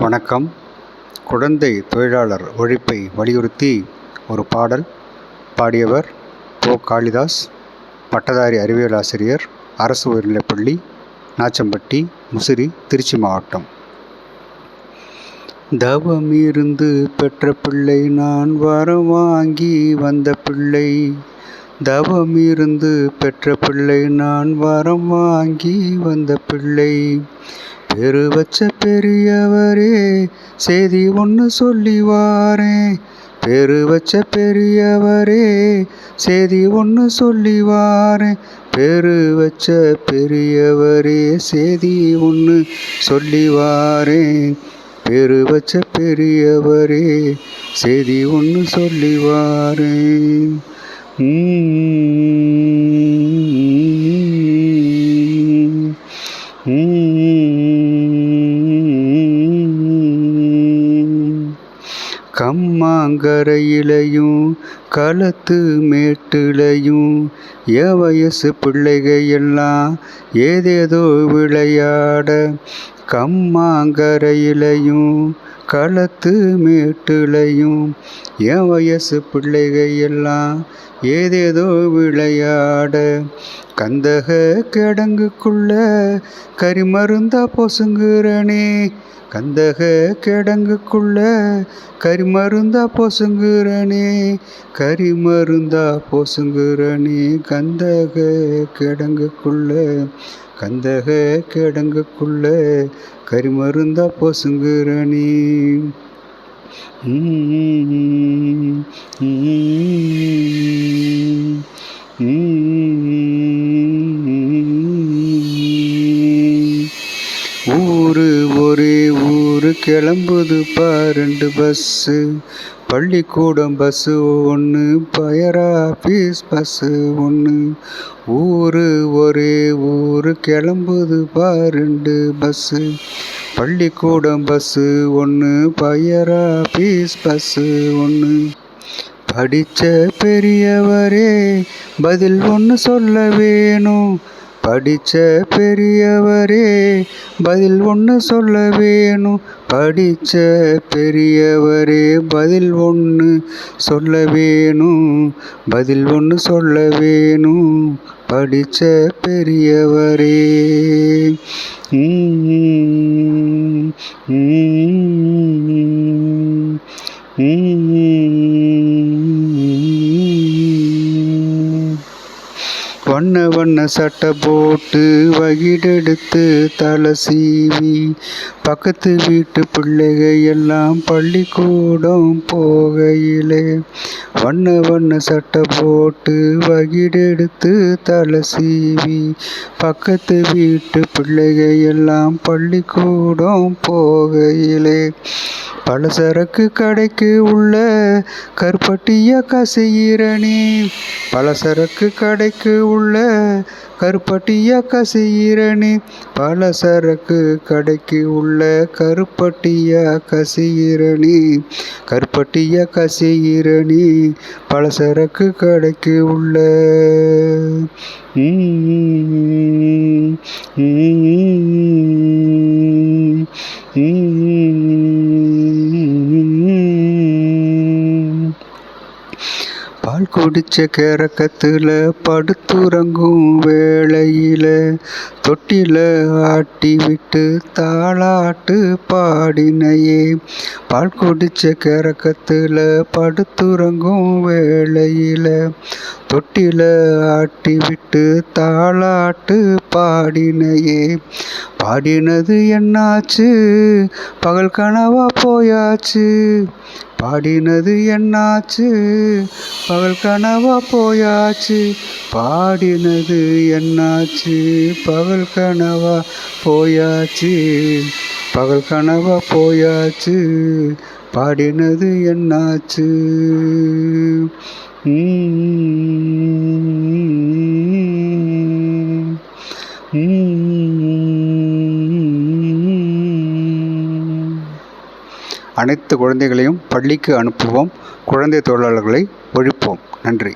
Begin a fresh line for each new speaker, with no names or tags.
வணக்கம். குழந்தை தொழிலாளர் ஒழிப்பை வலியுறுத்தி ஒரு பாடல் பாடியவர் கோ காளிதாஸ் பட்டதாரி அறிவியல் ஆசிரியர் அரசு உயர்நிலைப்பள்ளி நாச்சம்பட்டி முசிறி திருச்சி மாவட்டம். தவம் இருந்து பெற்ற பிள்ளை நான் வரம் வாங்கி வந்த பிள்ளை. தவம் இருந்து பெற்ற பிள்ளை நான் வரம் வாங்கி வந்த பிள்ளை. பெருவச்ச பெரியவரே செய்தி ஒன்று சொல்லி வாரேன் பெரு வச்ச பெரியவரே செய்தி ஒன்று சொல்லி வாரேன் பெரு வச்ச பெரியவரே செய்தி ஒன்று சொல்லி வாரேன் பெரு வச்ச பெரியவரே செய்தி ஒன்று சொல்லி வாரேன் கம்மாங்கரையிலையும் களத்து மேட்டிலையும் என் வயசு பிள்ளைகள் எல்லாம் ஏதேதோ விளையாட கம்மாங்கரையிலையும் களத்து மேட்டுலையும் என் வயசு பிள்ளைகள் எல்லாம் ஏதேதோ விளையாட கந்தக கிடங்குக்குள்ள கரிமருந்தா பொசுங்குறனே. கந்தக கிடங்குக்குள்ள கரிமருந்தா பொசுங்குறனே. கரிமருந்தா பொசுங்குறனே கந்தக கிடங்குக்குள்ள கந்தக கிடங்குக்குள்ள கரிமருந்தா நீ. ஊரு ஒரே ஊரு கிளம்புது ரெண்டு பஸ்ஸு. பள்ளிக்கூடம் பஸ்ஸு ஒன்று பயர் ஆஃபீஸ் பஸ்ஸு ஒன்று ஊரு ஒரே ஊரு கிளம்புது ரெண்டு பஸ்ஸு. பள்ளிக்கூடம் பஸ்ஸு ஒன்று பயர் ஆஃபீஸ் பஸ்ஸு ஒன்று படித்த பெரியவரே பதில் ஒன்று சொல்ல வேணும். படித்த பெரியவரே பதில் ஒன்று சொல்ல வேணும் படித்த பெரியவரே பதில் ஒன்று சொல்ல வேணும் பதில் ஒன்று சொல்ல வேணும் படித்த பெரியவரே வண்ண வண்ண சட்டை போட்டு வகிடெடுத்து தலை சீவி பக்கத்து வீட்டு பிள்ளைக எல்லாம் பள்ளிக்கூடம் போகையிலே வண்ண வண்ண சட்டை போட்டு வகிடெடுத்து தலை சீவி பக்கத்து வீட்டு பிள்ளைக எல்லாம் பள்ளிக்கூடம் போகையிலே. பலசரக்கு கடைக்கு உள்ள கற்பட்டிய கசையிறனே பலசரக்கு கடைக்கு உள்ள கருப்பட்டிய கசையிறனி. பல சரக்கு கடைக்கு உள்ள கருப்பட்டிய கசியிரணி கருப்பட்டிய கசையிறனே. பலசரக்கு கடைக்கு உள்ள. பால் குடிச்ச கிறக்கத்தில் படுத்துறங்கும் வேளையில் தொட்டில ஆட்டி விட்டு தாளாட்டு பாடினையே. பால் குடிச்ச கிறக்கத்தில் படுத்துறங்கும் வேளையில் தொட்டில ஆட்டி விட்டு தாளாட்டு பாடினையே. பாடினது என்னாச்சு? பகல் கனவா போயாச்சு. பாடினது என்னாச்சு? பகல் கனவா போயாச்சு. பாடினது என்னாச்சு? பகல் கனவா போயாச்சு. பகல் கனவா போயாச்சு. பாடினது என்னாச்சு? அனைத்து குழந்தைகளையும் பள்ளிக்கு அனுப்புவோம். குழந்தை தொழிலாளர்களை ஒழிப்போம். நன்றி.